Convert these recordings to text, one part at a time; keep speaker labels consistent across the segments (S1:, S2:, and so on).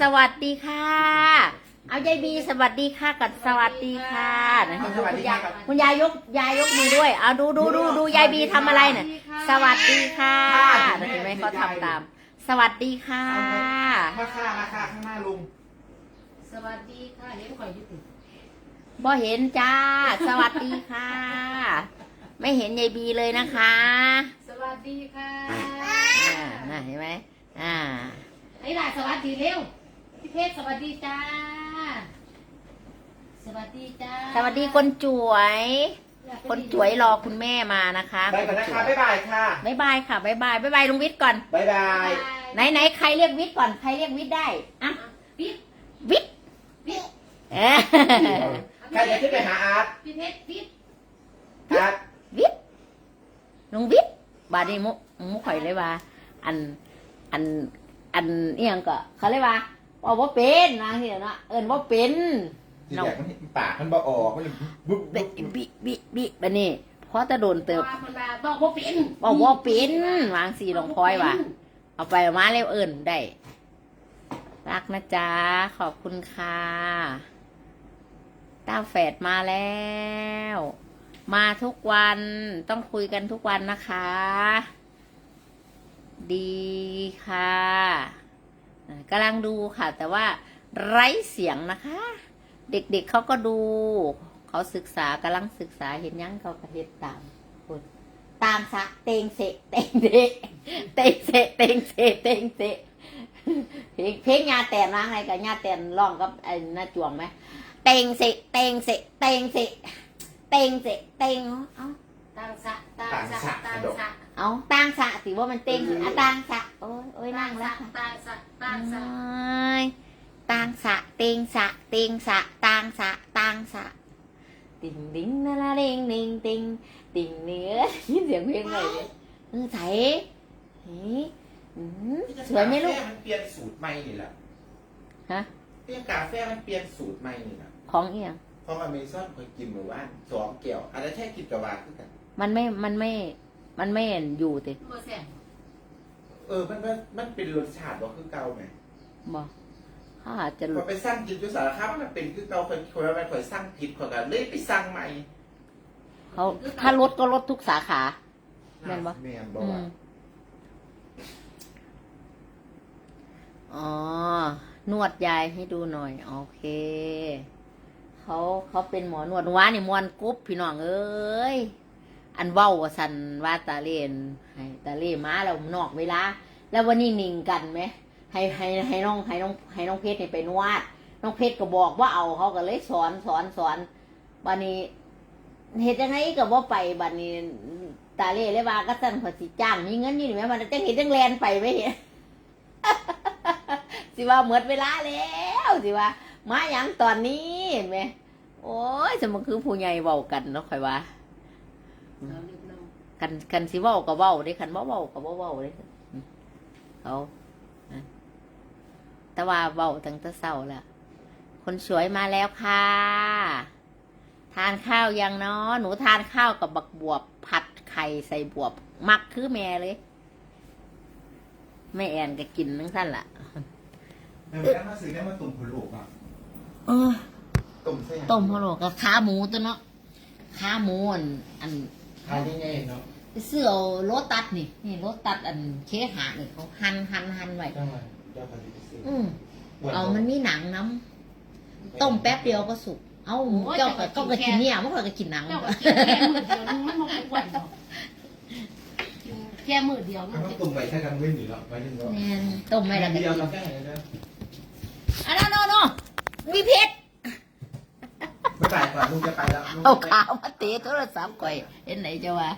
S1: สวัสดีค่ะ เอายายบีสวัสดีค่ะกับสวัสดีค่ะนะ
S2: สวัสดี
S1: คุณยาย
S2: ครับ
S1: คุณยายยกยายยกมือด้วย เอาดูดูดูดูยายบีทำอะไรเนี่ยสวัสดีค่ะนะเห็นไหมเขาทำตาม สวัสดีค่ะ
S2: มาค่ามาค่าข้างหน้าลุง
S3: สวัสดีค่ะเห็นข่อยอยุติ
S1: บ่เห็นจ้า สวัสดีค่ะ ไม่เห็นยายบีเลยนะคะ
S3: สวัสดีค่ะ
S1: อ่าน่ะเห็นไหมอ่า
S3: ไอ้ด่าสวัสดีเร็ว พี่เพชรสวัสดีจ้า สวัสดีจ้า
S1: สวัสดีคนจวย คนจวยรอคุณแม่มานะคะ
S2: ไปก่อนนะคะบ๊ายบายค่ะ
S1: บายบายค่ะบายบายบายบายลุงวิทย์ก่อน
S2: บ๊ายบาย
S1: ไหนไหนใครเรียกวิทย์ก่อนใครเรียกวิทย์ได้อะ
S3: พี่
S1: วิทย์
S3: พี่
S1: เอ๊ะ
S2: ใครจะขึ้นไปหาอาร์ต
S3: พี่เพชรพี่
S2: อาร์ต
S1: วิทย์ลุงวิทย์บาดนี้มุมุข่อยเลยว่า อันอันอันเอียงก็เขาเลยว่า บอกว่าเป็นนางที่เนาะเอิญว่าเป็น
S2: ที่แรกมันปากมันบ่ออกมันเลยบุ๊บ
S1: บิ
S2: บุ๊บ
S1: บิบิบิบันนี้เพราะจะโดนเติบ
S3: ว่ามันมาบอกว่าเป็น
S1: บอกว่าเป็นวางสีลงพลอยว่ะเอาไปเอามาเร็วเอิญได้ รักนะจ๊ะขอบคุณค่ะต้าแฝดมาแล้ว มาทุกวันต้องคุยกันทุกวันนะคะ ดีค่ะอ่า กำลังดูค่ะ แต่ว่าไร้เสียงนะคะ เด็กๆเเขาก็ดู เขาศึกษากำลังศึกษาเห็นยังเขาก็เห็นตามคนตามสะเตงเสะเตงเดะเตงเสะเตงเสะเตงเสะเพลงเพลงยาแตนนะอะไรกับยาแตนร้องกับไอ้น้าจวงไหมเตงเสะเตงเสะเตงเสะเตงเสะเตงเอ้า
S3: ตังสะตังสะตังสะ
S1: เอาตั้งสะสิว่ามันเต็งอะตั้งสะ โอ้ยโอ้ยนั่งแล้วค่ะ
S3: ตังสะตังสะ
S1: โอ้ยตั้งสะเต็งสะเต็งสะตั้งสะตั้งสะติ่งดิ้งนาลาเด้งดิ้งติงติ่งเนื้อยินเสียงเพลงเลยเนี่ยเออใส่เฮ้ยอืมสวยไหมลูก
S2: มันเปลี่ยนสูตรใหม่นี่แหละ
S1: ฮะ
S2: เรื่องกาแฟมันเปลี่ยนสูตรใหม่นี่แหละ
S1: ของเอียง
S2: เพราะอเมซอนเคยกินเมื่อวานสองแก้วอันนั้นแค่กินกับวาคือกัน
S1: มันไม่มันไม่มันไม่อยู่ติ
S3: เมื่อแสง
S2: เออมันมันมันเป็นรสชาติบ่คือเก่าไหม
S1: บอกเขาอาจจะห
S2: พ
S1: ลุ
S2: อ
S1: ด
S2: ไปสั่งกินจุสารคามมันเป็นคือเก่าคนคนละไปคอยสั่งผิดคนกันเลยไปสั่งใหม่
S1: เขาถ้าลดก็ลดทุกสาขา แม่นบ่
S2: แม่นบ่
S1: อื
S2: ว่าม
S1: อ๋อ นวดยายให้ดูหน่อย โอเค เขาเขาเป็นหมอนวดว้านี่มวนกรุ๊บพี่น้องเอ้ย อันเว้าสันว่าตาเล่นให้ตาเล่มาแล้วนอกเวลา แล้ววันนี้นิ่งกันไหมให้ให้ให้น้องให้น้องให้น้องเพชรนี่ไปนวด น้องเพชรก็บอกว่าเอาเขาก็เลยสอนสอนสอนบันนี้เหตุยังไงก็บ่ไปบันนี้ตาเล่เลยว่าก็สั่นขอสิจ้างมีเงินอยู่นี่ไหมมันจะเห็นจังแลนไปไหมเห็นสิว่าหมดเวลาแล้วสิว่า มาอย่างตอนนี้เห็นไหมโอ้ยสมมันคือผู้ใหญ่เว้ากันเนาะค่อยว่า
S3: เราลืมเรา
S1: กันกันสิเว้าก็เว้าเด้คันบ่เว้าก็บ่เว้าเด้อืมเขานะแต่ว่าเว้าตั้งแต่เช้าแล้วคนสวยมาแล้วค่ะ ทานข้าวยังเนาะหนูทานข้าวกับบักบวบผัดไข่ใส่บวบ มักคือแม่เลยแม่แอนก็กินทั้งสั้นล่ะ
S2: เออแล้วมาซื้อได้มาตุ่มผลูกอะ
S1: เออ
S2: ตุ่มใส่หยัง
S1: ต้มพะโล้กับขาหมูตัวเนาะขาหมูอันอัน
S2: ทานง่ายๆเนาะ
S1: ไปซื้อเอาโรตัดนี่นี่โรตัดอันเคหะนี่เขาหั่นหั่นหั่นไว้
S2: เจ้ามันเจ้าพันธุ์ที่ซื้อ
S1: อืมเอามันมีหนังน้ำต้มแป๊บเดียวก็สุก เอาเจ้าก็ต้องก็กินเนี่ยมันก็กินหนัง
S3: เจ้าก็กินแค่มือเดียวนึงมันไม่ไหวหรอกกินแค่มือเดียวมั
S2: มันนก็ตุ่มไปแค่กันเว้นอยู่แล้วไว้ถึงว่า
S1: แน่นต้มไม่ละก็
S2: เดียว
S1: กิน
S2: เราแค่ไหนนะ
S1: อันนั้นโนโนมีเพชร
S2: ไม่ไป ก่อนลุงจะไปแล้วลุง
S1: เอา
S2: จะไป
S1: ขาวมาเตะโทรศัพท์ก่อยเห็นไหนจะว่า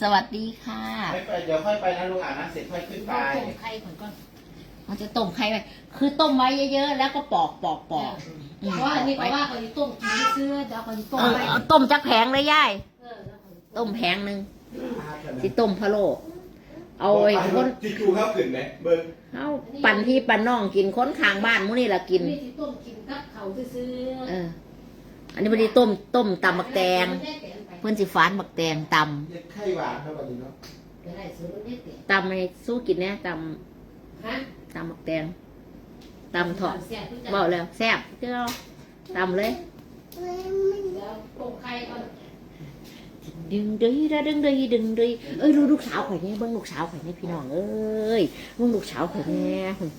S1: สวัสดีค่ะ
S2: ไม่ไปเดี๋ยวค่อยไปนะลุงอ่านน้ำเสร็จค่อยขึ้นไป
S3: เราต้มไข่ก่อนก่อน
S1: มันจะต้มไข่ไว้คือต้มไว้เยอะๆ แล้วก็ปอกปอกปอก
S3: เพราะว่าอันนี้ก็ว่าเขาจะต้มกินเสื้อเดี๋ยวเขาจะต้ม
S1: เออ
S3: ไว้
S1: เอาต้มจักแผงเลยย่าย
S3: เออแล้วเขาจะ
S1: ต้มแผงหนึ่งที่ต้มพะโล้เอาไอ้คน
S2: จิจูเข้าขึ้นไหมเบิ้ง
S1: เอาปั่นพี่ปั่นน้องกินค้นข้างบ้านมื้อนี่ละกิน
S3: นี่ที่ต้มกินกับเขาซื้อ
S1: เออ อันนี้พอดีต้มต้มตำบักแตง เพื่อนสิฟานบักแตงต
S2: เย็ดไข่หวานเท่ากันนี้เนาะ
S3: เดี๋ยวได้ซื้อรถเนี่ยเตะำ
S1: ตำให้สู้กินแน่ต
S3: ฮะำ
S1: ตำบักแตงตำเถาะ
S3: เสียทุกอย่าง
S1: บอกแล้วแซ่บเจ้าตำเลย
S3: เดี๋ยวปรุงไข่ก่อน
S1: ดึงดึงดึงดึงดึงดึงเอ้ยดูลูกสาวข่อยเนี่ยเบิ่งลูกสาวข่อยเนี่ยพี่น้องเอ้ยเบิ่งลูกสาวข่อยเนี่ยอืม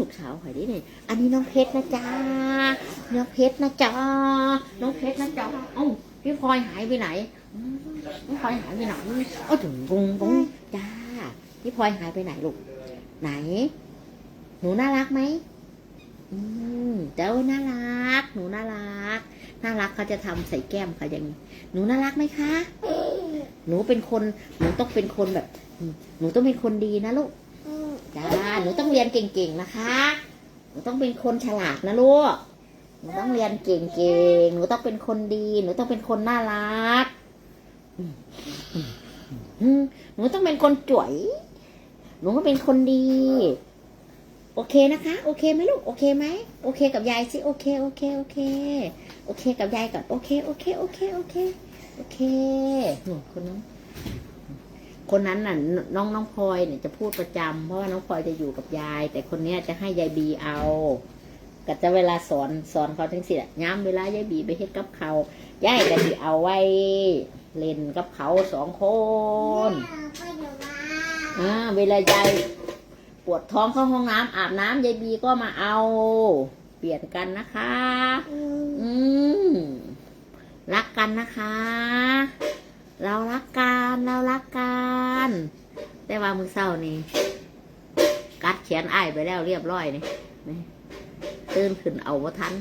S1: ลูกสาวข่อยดิเนี่ยอันนี้น้องเพชรนะจ๊ะน้องเพชรนะจ๊ะน้องเพชรนะจ๊ะเอ้าพี่พลอยหายไปไหนพี่พลอยหายไปไหนเอ้าถึงกงกงจ้าพี่พลอยหายไปไหนลูกไหน หนูน่ารักไหมอืมเจ้าน่ารัก หนูน่ารัก น่ารักเขาจะทำใส่แก้มเขาอย่างนี้หนูน่ารักไหมคะ หนูเป็นคน หนูต้องเป็นคนแบบ หนูต้องเป็นคนดีนะลูก จ้าหนูต้องเรียนเก่งๆนะคะ หนูต้องเป็นคนฉลาดนะลูก หนูต้องเรียนเก่งๆ หนูต้องเป็นคนดี หนูต้องเป็นคนน่ารัก หนูต้องเป็นคนจ่วย หนูก็เป็นคนดี โอเคนะคะ โอเคไหมลูก โอเคไหม โอเคกับยายสิ โอเค โอเค โอเค โอเคกับยายก่อน โอเค โอเค โอเค โอเค โอเค หนูคนนั้น คนนั้นน่ะน้องน้องพลอยเนี่ยจะพูดประจำเพราะว่าน้องพลอยจะอยู่กับยาย แต่คนเนี้ยจะให้ยายบีเอาก็จะเวลาสอนสอนเขาทั้งสิอะย้ำเวลายายบีไปเฮ็ดกับเขายายก็สิเอาไว้ เล่นกับเขาสองคนอ่าเวลายายปวดท้องเข้าห้องน้ำอาบน้ำยายบีก็มาเอา เปลี่ยนกันนะคะ อืมรักกันนะคะ เรารักกันเรารักกันแต่ว่ามือเศร้านี่กัดเขียนอ้ไปแล้วเรียบร้อยนี่ตื่นขึ้นเอาว่าทัน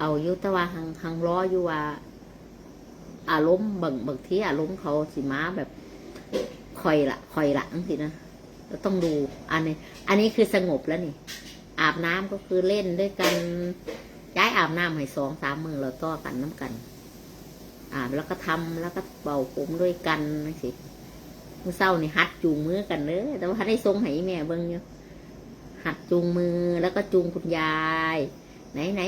S1: เอายู่แต่ว่าหังหังล้ออยู่ว่า อารมณ์บางบางทีอารมณ์เขาสิมาแบบคอยละคอยละจังสินะเราต้องดูอันนี้ อันนี้คือสงบแล้วนี่ อาบน้ำก็คือเล่นด้วยกันย้ายอาบน้ำให้สองสามมือเราต่อกันน้ำกัน อาบแล้วก็ทำแล้วก็เป่าผมด้วยกันนะสิมือเศร้านี่หัดจูงมือกันเด้อแต่ว่าได้ทรงให้แม่เบิ่งอยู่หัดจูงมือแล้วก็จูงคุณยาย ไหนไหน